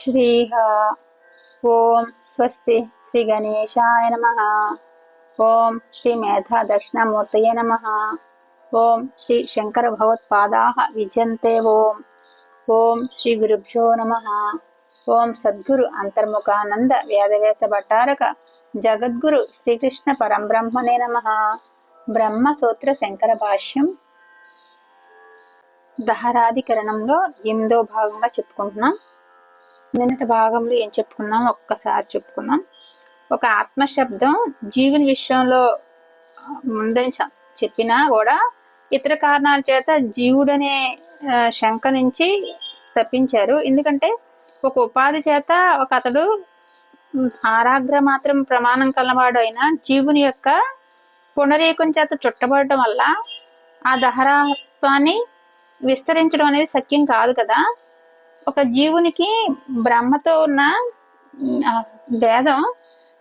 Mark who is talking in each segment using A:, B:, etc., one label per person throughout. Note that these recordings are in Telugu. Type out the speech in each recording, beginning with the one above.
A: శ్రీహ ఓం స్వస్తి శ్రీ గణేశాయ నమ ఓం శ్రీ మేధా దక్షిణామూర్తయ నమ ఓం శ్రీ శంకర భగవత్పాదా విజయంతే ఓం ఓం శ్రీ గురుభ్యో నమ ఓం సద్గురు అంతర్ముఖానంద వేదవ్యాస భట్టారక జగద్గురు శ్రీకృష్ణ పరంబ్రహ్మనే నమ బ్రహ్మ సూత్ర శంకర భాష్యం దహరాధికరణంలో ఎనిమిదో భాగంగా చెప్పుకుంటున్నాం। నిన్నటి భాగంలో ఏం చెప్పుకున్నాం? ఒక్కసారి చెప్పుకున్నాం. ఒక ఆత్మ శబ్దం జీవుని విషయంలో ముందని చెప్పినా కూడా ఇతర కారణాల చేత జీవుడనే శంక నుంచి తప్పించారు. ఎందుకంటే ఒక ఉపాధి చేత ఒక అతడు ఆరాగ్ర మాత్రం ప్రమాణం కలవాడు అయినా జీవుని యొక్క పునరేకం చేత చుట్టబడటం వల్ల ఆ దహరాత్వాన్ని విస్తరించడం అనేది సత్యం కాదు కదా. ఒక జీవునికి బ్రహ్మతో ఉన్న భేదం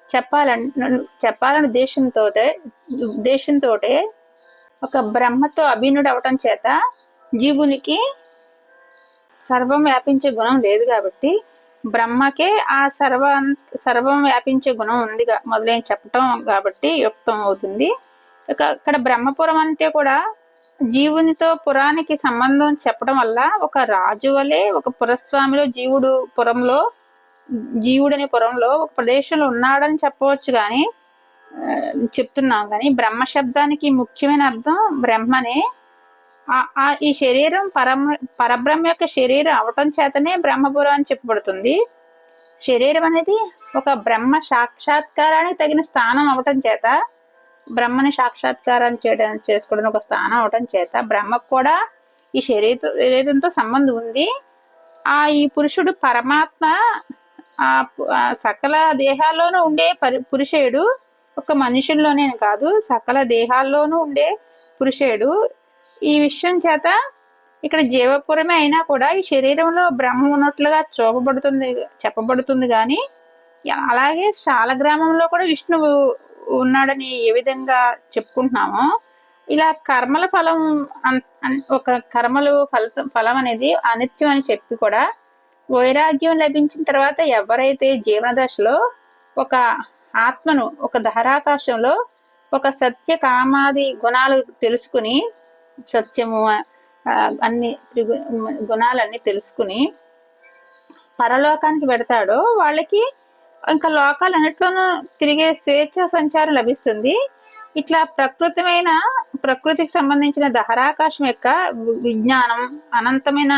A: చెప్పాలని చెప్పాలని ఉద్దేశంతో ఉద్దేశంతో ఒక బ్రహ్మతో అభినుడు అవటం చేత జీవునికి సర్వం వ్యాపించే గుణం లేదు కాబట్టి బ్రహ్మకే ఆ సర్వ సర్వం వ్యాపించే గుణం ఉంది మొదలైన చెప్పటం కాబట్టి యుక్తం అవుతుంది. ఇక ఇక్కడ బ్రహ్మపురం అంటే కూడా జీవునితో పురానికి సంబంధం చెప్పడం వల్ల ఒక రాజు వలె ఒక పురస్వామిలో జీవుడు పురంలో జీవుడనే పురంలో ఒక ప్రదేశంలో ఉన్నాడని చెప్పవచ్చు కానీ చెప్తున్నాం కానీ బ్రహ్మ శబ్దానికి ముఖ్యమైన అర్థం బ్రహ్మనే. ఆ- ఆ ఈ శరీరం పరమ పరబ్రహ్మ యొక్క శరీరం అవటం చేతనే బ్రహ్మపురం అని చెప్పబడుతుంది. శరీరం అనేది ఒక బ్రహ్మ సాక్షాత్కారానికి తగిన స్థానం అవటం చేత బ్రహ్మని సాక్షాత్కారం చేయడం చేసుకోవడం ఒక స్థానం అవటం చేత బ్రహ్మకు కూడా ఈ శరీర శరీరంతో సంబంధం ఉంది. ఆ ఈ పురుషుడు పరమాత్మ ఆ సకల దేహాల్లోనూ ఉండే పరి పురుషుడు ఒక మనుషుల్లోనే కాదు సకల దేహాల్లోనూ ఉండే పురుషుడు ఈ విషయం చేత ఇక్కడ జీవపురమే అయినా కూడా ఈ శరీరంలో బ్రహ్మ ఉన్నట్లుగా చూపబడుతుంది చెప్పబడుతుంది కానీ అలాగే శాల గ్రామంలో కూడా విష్ణువు ఉన్నాడని ఏ విధంగా చెప్పుకుంటున్నామో ఇలా కర్మల ఫలం అన్- ఒక కర్మలు ఫలితం ఫలం అనేది అనిత్యం అని చెప్పి కూడా వైరాగ్యం లభించిన తర్వాత ఎవరైతే జీవన దశలో ఒక ఆత్మను ఒక ధారాకాశంలో ఒక సత్య కామాది గుణాలు తెలుసుకుని సత్యము అన్ని గుణాలన్నీ తెలుసుకుని పరలోకానికి పెడతాడో వాళ్ళకి ఇంకా లోకాలన్నిట్లోనూ తిరిగే స్వేచ్ఛ సంచారం లభిస్తుంది. ఇట్లా ప్రకృతమైన ప్రకృతికి సంబంధించిన దహరాకాశం యొక్క విజ్ఞానం అనంతమైన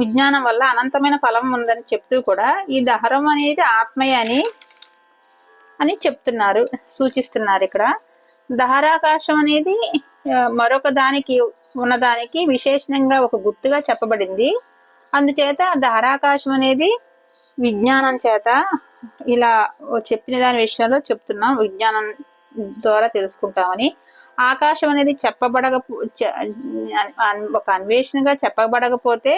A: విజ్ఞానం వల్ల అనంతమైన ఫలం ఉందని చెప్తూ కూడా ఈ దహరం అనేది ఆత్మయ అని అని చెప్తున్నారు సూచిస్తున్నారు ఇక్కడ. దహరాకాశం అనేది మరొక దానికి ఉన్నదానికి విశేషంగా ఒక గుర్తుగా చెప్పబడింది. అందుచేత దహరాకాశం అనేది విజ్ఞానం చేత ఇలా చెప్పిన దాని విషయంలో చెప్తున్నాం విజ్ఞానం ద్వారా తెలుసుకుంటామని. ఆకాశం అనేది చెప్పబడక ఒక అన్వేషణగా చెప్పబడకపోతే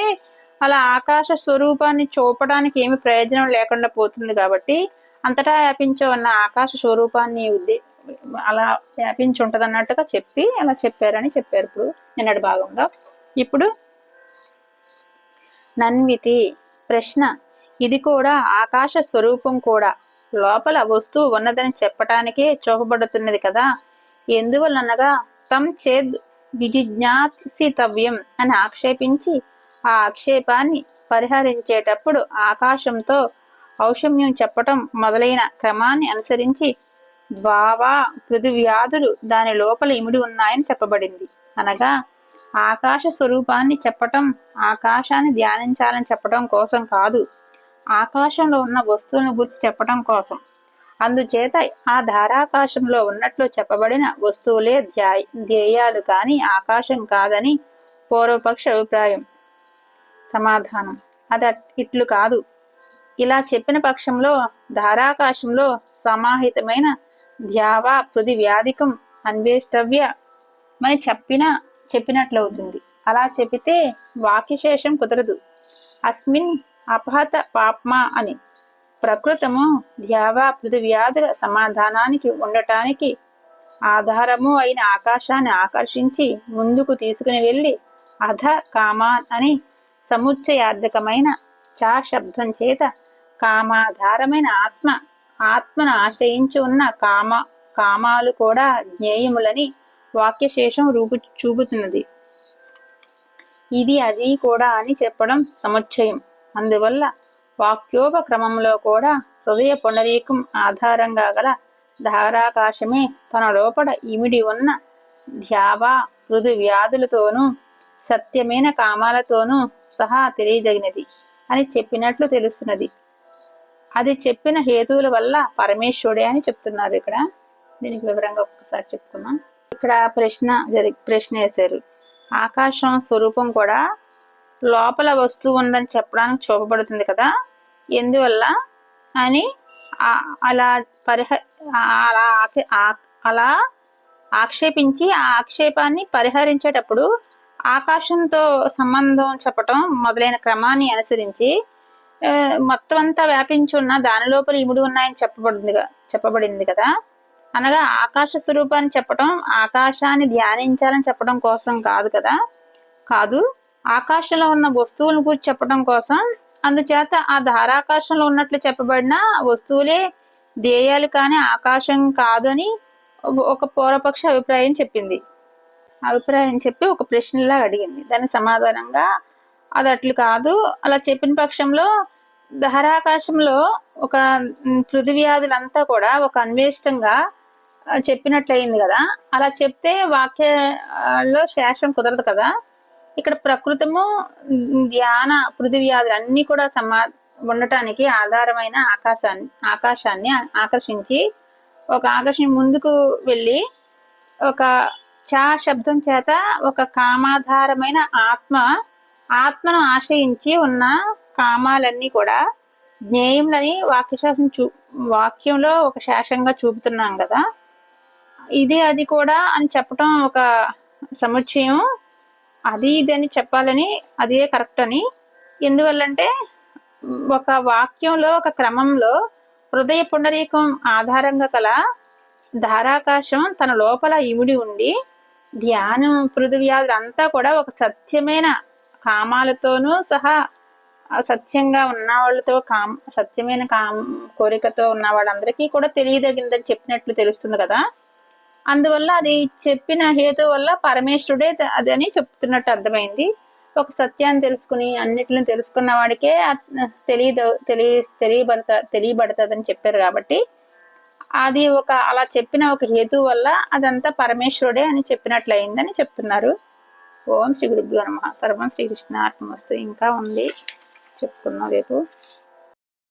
A: అలా ఆకాశ స్వరూపాన్ని చూపడానికి ఏమి ప్రయోజనం లేకుండా పోతుంది కాబట్టి అంతటా వ్యాపించి ఉన్న ఆకాశ స్వరూపాన్ని ఉద్దే అలా వ్యాపించి ఉంటది అన్నట్టుగా చెప్పి అలా చెప్పారని చెప్పారు ఇప్పుడు నిన్నటి భాగంలో. ఇప్పుడు నన్వితి ప్రశ్న ఇది కూడా ఆకాశ స్వరూపం కూడా. లోపల వస్తువు ఉన్నదని చెప్పటానికే చూపబడుతున్నది కదా. ఎందువలనగా తమ్ చేద్ విజిజ్ఞాసితవ్యం అని ఆక్షేపించి ఆ ఆక్షేపాన్ని పరిహరించేటప్పుడు ఆకాశంతో ఔషమ్యం చెప్పటం మొదలైన క్రమాన్ని అనుసరించి ద్వావా పృథువ్యాధులు దాని లోపల ఇమిడి ఉన్నాయని చెప్పబడింది. అనగా ఆకాశ స్వరూపాన్ని చెప్పటం ఆకాశాన్ని ధ్యానించాలని చెప్పటం కోసం కాదు. ఆకాశంలో ఉన్న వస్తువులను గురించి చెప్పడం కోసం. అందుచేత ఆ ధారాకాశంలో ఉన్నట్లు చెప్పబడిన వస్తువులే ధ్యాయ ధ్యేయాలు కాని ఆకాశం కాదని పూర్వపక్ష అభిప్రాయం. సమాధానం. అది ఇట్లు కాదు. ఇలా చెప్పిన పక్షంలో ధారాకాశంలో సమాహితమైన ధ్యావా పృథి వ్యాధికం అన్వేష్టవ్య అని చెప్పిన చెప్పినట్లవుతుంది. అలా చెబితే వాక్యశేషం కుదరదు. అస్మిన్ అపహత పాప్మా అని. ప్రకృతము ధ్యావా పృథివ్యాధుల సమాధానానికి ఉండటానికి ఆధారము అయిన ఆకాశాన్ని ఆకర్షించి ముందుకు తీసుకుని వెళ్ళి అధ కామాన్ అని సముచ్చయార్థకమైన చా శబ్దం చేత కామాధారమైన ఆత్మ ఆత్మను ఆశ్రయించి ఉన్న కామ కామాలు కూడా జ్ఞేయములని వాక్యశేషం రూపు చూపుతున్నది. ఇది అది కూడా అని చెప్పడం సముచ్చయం. అందువల్ల వాక్యోపక్రమంలో కూడా హృదయ పునరీకం ఆధారంగా గల ధారాకాశమే తన లోపల ఇమిడి ఉన్న ధ్యావా మృదు వ్యాధులతోనూ సత్యమైన కామాలతోనూ సహా తెలియదగినది అని చెప్పినట్లు తెలుస్తున్నది. అది చెప్పిన హేతువుల వల్ల పరమేశ్వరుడే అని చెప్తున్నారు ఇక్కడ. దీనికి వివరంగా ఒక్కసారి చెప్పుకున్నాం ఇక్కడ ప్రశ్న జరి ప్రశ్న వేశారు ఆకాశం స్వరూపం కూడా లోపల వస్తువు ఉందని చెప్పడానికి చూపబడుతుంది కదా? ఎందువల్ల? అని అలా పరిహ అలా అలా ఆక్షేపించి ఆ ఆక్షేపాన్ని పరిహరించేటప్పుడు ఆకాశంతో సంబంధం చెప్పటం మొదలైన క్రమాన్ని అనుసరించి మొత్తం అంతా వ్యాపించి ఉన్న దాని లోపల ఇముడు ఉన్నాయని చెప్పబడింది చెప్పబడింది కదా? అనగా ఆకాశ స్వరూపాన్ని చెప్పటం ఆకాశాన్ని ధ్యానించాలని చెప్పడం కోసం కాదు కదా? కాదు. ఆకాశంలో ఉన్న వస్తువులను గురించి చెప్పడం కోసం. అందుచేత ఆ ధారాకాశంలో ఉన్నట్లు చెప్పబడిన వస్తువులే ధ్యేయాలు కానీ ఆకాశం కాదు అని ఒక పూర్వపక్ష అభిప్రాయం చెప్పింది. అభిప్రాయం చెప్పి ఒక ప్రశ్నలా అడిగింది. దానికి సమాధానంగా అది అట్లు కాదు. అలా చెప్పిన పక్షంలో ధారాకాశంలో ఒక పృథివ్యాధులంతా కూడా ఒక అన్వేష్టంగా చెప్పినట్లయింది కదా. అలా చెప్తే వాక్యలో శేషం కుదరదు కదా. ఇక్కడ ప్రకృతము ధ్యాన పృథివ్యాధులు అన్ని కూడా సమా ఉండటానికి ఆధారమైన ఆకాశాన్ని ఆకాశాన్ని ఆకర్షించి ఒక ఆకర్షణ ముందుకు వెళ్ళి ఒక చా శబ్దం చేత ఒక కామాధారమైన ఆత్మ ఆత్మను ఆశ్రయించి ఉన్న కామాలన్నీ కూడా జ్ఞేయములని వాక్యశాసం చూ వాక్యంలో ఒక శాసంగా చూపుతున్నాం కదా. ఇది అది కూడా అని చెప్పటం ఒక సముచ్చయం అది ఇది అని చెప్పాలని అదే కరెక్ట్ అని. ఎందువల్లంటే ఒక వాక్యంలో ఒక క్రమంలో హృదయ పుండరీకం ఆధారంగా కల ధారాకాశం తన లోపల ఇముడి ఉండి ధ్యానం పృథివ్యాధులు అంతా కూడా ఒక సత్యమైన కామాలతోనూ సహా సత్యంగా ఉన్న వాళ్ళతో కామ సత్యమైన కామ కోరికతో ఉన్న వాళ్ళందరికీ కూడా తెలియదగిందని చెప్పినట్లు తెలుస్తుంది కదా. అందువల్ల అది చెప్పిన హేతు వల్ల పరమేశ్వరుడే అదని చెప్తున్నట్టు అర్థమైంది. ఒక సత్యాన్ని తెలుసుకుని అన్నిటిని తెలుసుకున్న వాడికే తెలియదు తెలియ తెలియబడత తెలియబడుతుందని చెప్పారు కాబట్టి అది ఒక అలా చెప్పిన ఒక హేతు వల్ల అదంతా పరమేశ్వరుడే అని చెప్పినట్లయిందని చెప్తున్నారు. ఓం శ్రీ గురుభ్యో నమ. సర్వం శ్రీకృష్ణ ఆత్మవస్తు ఇంకా ఉంది. చెప్తున్నా రేపు.